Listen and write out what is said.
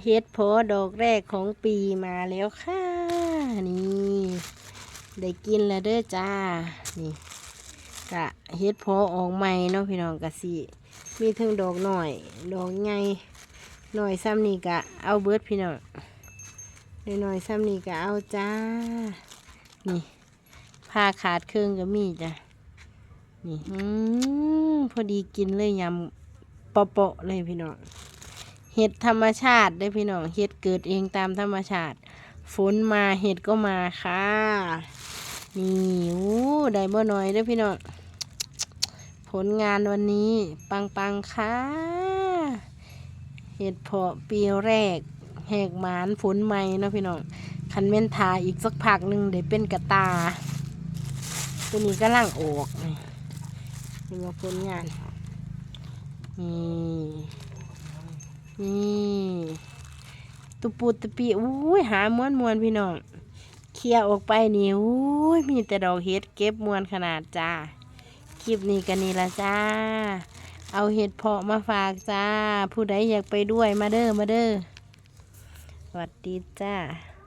เฮ็ดโพดอกแรกของปีมาแล้วค่ะ นี่ ได้กินแล้วเด้อจ้า นี่กะเฮ็ดโพออกใหม่เนาะพี่น้องกะสิมีถึงดอกหน่อย ดอกใหญ่หน่อยซ้ำนี่กะเอาเบิดพี่น้องหน่อยซ้ำนี่กะเอาจ้า นี่ผ้าขาดเครื่องก็มีจ้ะนี่ อืมพอดีกินเลยยำเปาะๆเลยพี่น้อง เห็ดธรรมชาติได้พี่น้องเห็ดเกิดเองตามธรรมชาติ ฝนมาเห็ดก็มาค่ะ นี่อู้ได้บ่น้อยเด้พี่น้องผลงานวันนี้ปังปังค่ะเห็ดเพาะปีแรกแหกหมานฝนใหม่เนาะพี่น้องคันเม่นทาอีกสักพักหนึ่งเดี๋ยวเป็นกระตา ตัวนี้ก็ล่างออกนี่นี่มาผลงานนี่ นี่ตุปูตะปีอุ้ยหาม้วนมวนพี่น้องเคลียออกไปนี่อุ้ยมีแต่ดอกเห็ดเก็บมวนขนาดจ้าคลิปนี้กันนี่ละจ้า เอาเห็ดเพาะมาฝากจ้า ผู้ใดอยากไปด้วยมาเด้อมาเด้อสวัสดีจ้า